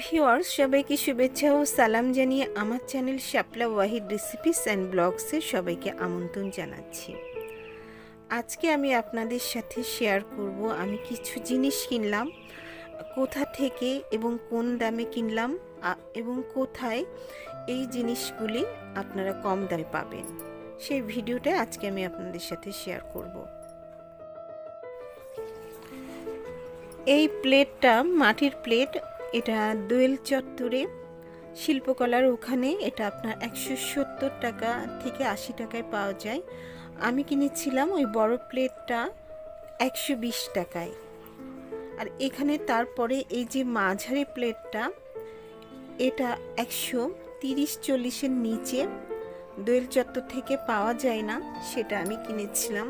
Viewers সবাইকে শুভেচ্ছা ও সালাম জানিয়ে আমার channel Shapla Wahid recipes and ব্লগসে সবাইকে আমন্ত্রণ জানাচ্ছি। আজকে আমি আপনাদের সাথে শেয়ার করব, আমি কিছু জিনিস কিনলাম, কোথা থেকে এবং কোন দামে কিনলাম এবং কোথায় এই জিনিসগুলি আপনারা কম দামে পাবেন। সেই ভিডিওটা আজকে আমি আপনাদের সাথে শেয়ার করব। এই প্লেটটা, মাটির প্লেট এটা দোয়েল চত্বরে শিল্পকলার ওখানে এটা আপনার একশো সত্তর টাকা থেকে আশি টাকায় পাওয়া যায়। আমি কিনেছিলাম ওই বড় প্লেটটা একশো বিশ টাকায়। আর এখানে তারপরে এই যে মাঝারি প্লেটটা, এটা একশো তিরিশ চল্লিশের নিচে দোয়েল চত্বর থেকে পাওয়া যায় না, সেটা আমি কিনেছিলাম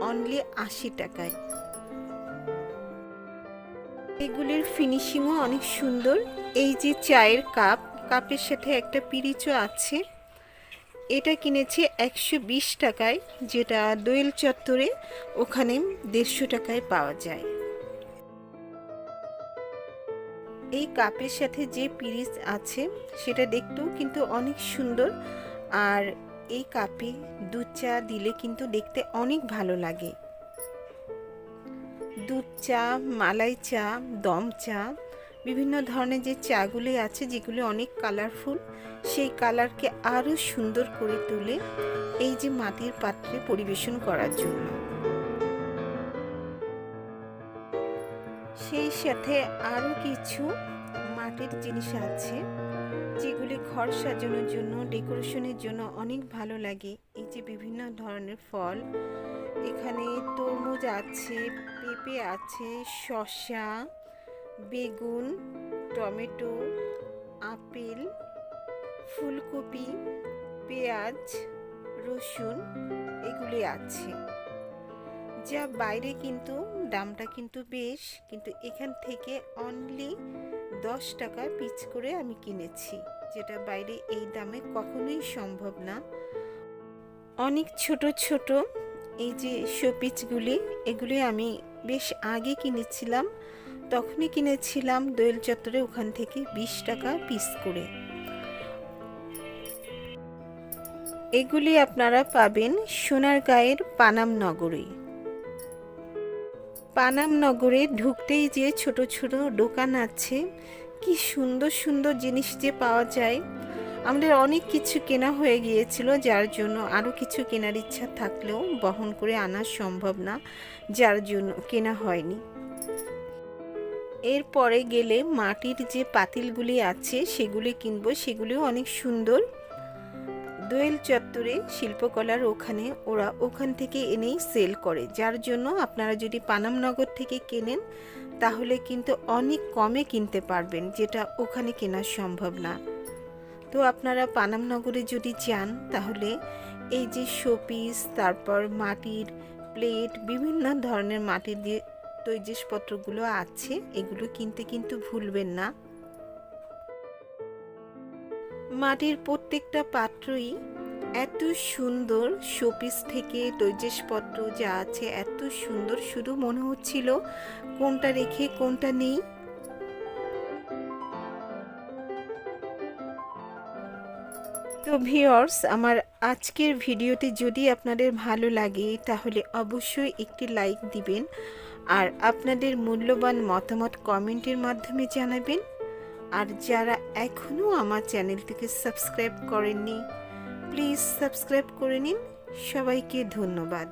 অনলি আশি টাকায়। এগুলির ফিনিশিংও অনেক সুন্দর। এই যে চায়ের কাপ, কাপের সাথে একটা পিরিচও আছে। এটা কিনেছি একশো বিশ টাকায়, যেটা দোয়েল চত্বরে ওখানে দেড়শো টাকায় পাওয়া যায়। এই কাপের সাথে যে পিরিচ আছে, সেটা দেখতেও কিন্তু অনেক সুন্দর। আর এই কাপে দুধ চা দিলে কিন্তু দেখতে অনেক ভালো লাগে। দুধ চা, মালাই চা, দম চা, বিভিন্ন ধরনের যে চাগুলি আছে যেগুলি অনেক কালারফুল সেই কালারকে আরও সুন্দর করে তুলে এই যে মাটির পাত্রে পরিবেশন করার জন্য। সেই সাথে আরও কিছু মাটির জিনিস আছে যেগুলি ঘর সাজানোর জন্য ডেকোরেশনের জন্য অনেক ভালো লাগে। এই যে বিভিন্ন ধরনের ফল এখানে তরমুজ আছে, পেঁপে আছে, শসা, বেগুন, টমেটো, আপেল, ফুলকপি, পেঁয়াজ, রসুন এগুলি আছে। যা বাইরে কিন্তু দামটা কিন্তু বেশ, কিন্তু এখান থেকে অনলি দশ টাকা পিচ করে আমি কিনেছি, যেটা বাইরে এই দামে কখনোই সম্ভব না। অনেক ছোট ছোট এই যে শোপিচগুলি, এগুলি আমি বেশ আগে কিনেছিলাম। তখনই কিনেছিলাম দোয়েল চত্বরে ওখান থেকে বিশ টাকা পিস করে। এগুলি আপনারা পাবেন সোনারগাঁয়ের পানাম নগরে। পানাম নগরে ঢুকতেই যে ছোট ছোট দোকান আছে, কি সুন্দর সুন্দর জিনিস যে পাওয়া যায়। আমাদের অনেক কিছু কেনা হয়ে গিয়েছিল, যার জন্য আরও কিছু কেনার ইচ্ছা থাকলেও বহন করে আনা সম্ভব না, যার জন্য কেনা হয়নি। এরপরে গেলে মাটির যে পাতিলগুলি আছে, সেগুলি কিনবো, সেগুলিও অনেক সুন্দর। দোয়েল চত্বরে শিল্পকলার ওখানে ওরা ওখান থেকে এনেই সেল করে, যার জন্য আপনারা যদি পানামনগর থেকে কেনেন, তাহলে কিন্তু অনেক কমে কিনতে পারবেন, যেটা ওখানে কেনা সম্ভব না। তো আপনারা পানামনগরে যদি যান, তাহলে এই যে শোপিস, তারপর মাটির প্লেট, বিভিন্ন ধরনের মাটির দিয়ে তৈরি আছে, এগুলো কিনতে কিন্তু ভুলবেন না। মাটির প্রত্যেকটা পাত্রই এত সুন্দর শোপিস থেকে তৈজসপত্র যা আছে, এত সুন্দর। শুধু মনে হচ্ছিল কোনটা রেখে কোনটা নেই। তো ভিওর্স আমার আজকের ভিডিওটি যদি আপনাদের ভালো লাগে, তাহলে অবশ্যই একটি লাইক দিবেন আর আপনাদের মূল্যবান মতামত কমেন্টের মাধ্যমে জানাবেন। আর যারা এখনও আমার চ্যানেলটিকে সাবস্ক্রাইব করেননি প্লিজ সাবস্ক্রাইব করে নিন। সবাইকে ধন্যবাদ।